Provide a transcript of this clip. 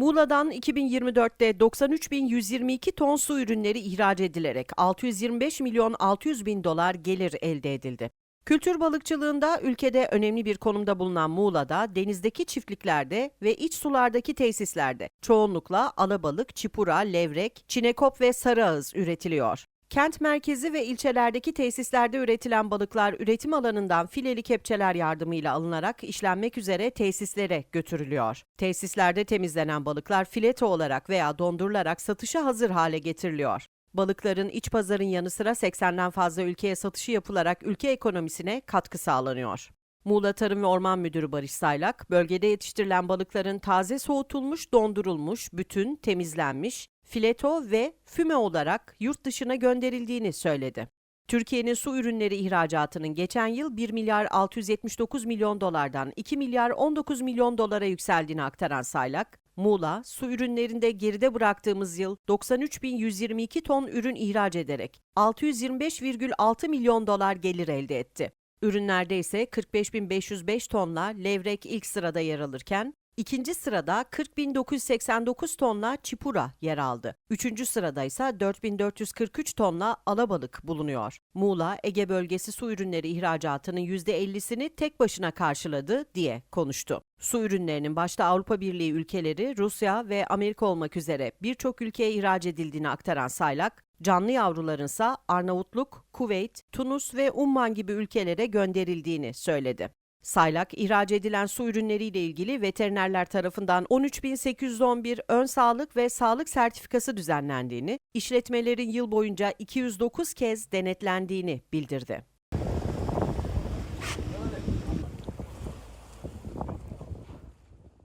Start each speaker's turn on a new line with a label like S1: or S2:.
S1: Muğla'dan 2024'te 93.122 ton su ürünleri ihraç edilerek 625 milyon 600 bin dolar gelir elde edildi. Kültür balıkçılığında ülkede önemli bir konumda bulunan Muğla'da denizdeki çiftliklerde ve iç sulardaki tesislerde çoğunlukla alabalık, çipura, levrek, çinekop ve sarıağız üretiliyor. Kent merkezi ve ilçelerdeki tesislerde üretilen balıklar üretim alanından fileli kepçeler yardımıyla alınarak işlenmek üzere tesislere götürülüyor. Tesislerde temizlenen balıklar fileto olarak veya dondurularak satışa hazır hale getiriliyor. Balıkların iç pazarın yanı sıra 80'den fazla ülkeye satışı yapılarak ülke ekonomisine katkı sağlanıyor. Muğla Tarım ve Orman Müdürü Barış Saylak, bölgede yetiştirilen balıkların taze soğutulmuş, dondurulmuş, bütün, temizlenmiş, fileto ve füme olarak yurt dışına gönderildiğini söyledi. Türkiye'nin su ürünleri ihracatının geçen yıl 1 milyar 679 milyon dolardan 2 milyar 19 milyon dolara yükseldiğini aktaran Saylak, Muğla, su ürünlerinde geride bıraktığımız yıl 93.122 ton ürün ihraç ederek 625,6 milyon dolar gelir elde etti. Ürünlerde ise 45.505 tonla levrek ilk sırada yer alırken, ikinci sırada 40.989 tonla çipura yer aldı. Üçüncü sırada ise 4.443 tonla alabalık bulunuyor. Muğla, Ege bölgesi su ürünleri ihracatının %50'sini tek başına karşıladı diye konuştu. Su ürünlerinin başta Avrupa Birliği ülkeleri, Rusya ve Amerika olmak üzere birçok ülkeye ihraç edildiğini aktaran Saylak, canlı yavrularınsa Arnavutluk, Kuveyt, Tunus ve Umman gibi ülkelere gönderildiğini söyledi. Saylak, ihraç edilen su ürünleriyle ilgili veterinerler tarafından 13.811 ön sağlık ve sağlık sertifikası düzenlendiğini, işletmelerin yıl boyunca 209 kez denetlendiğini bildirdi.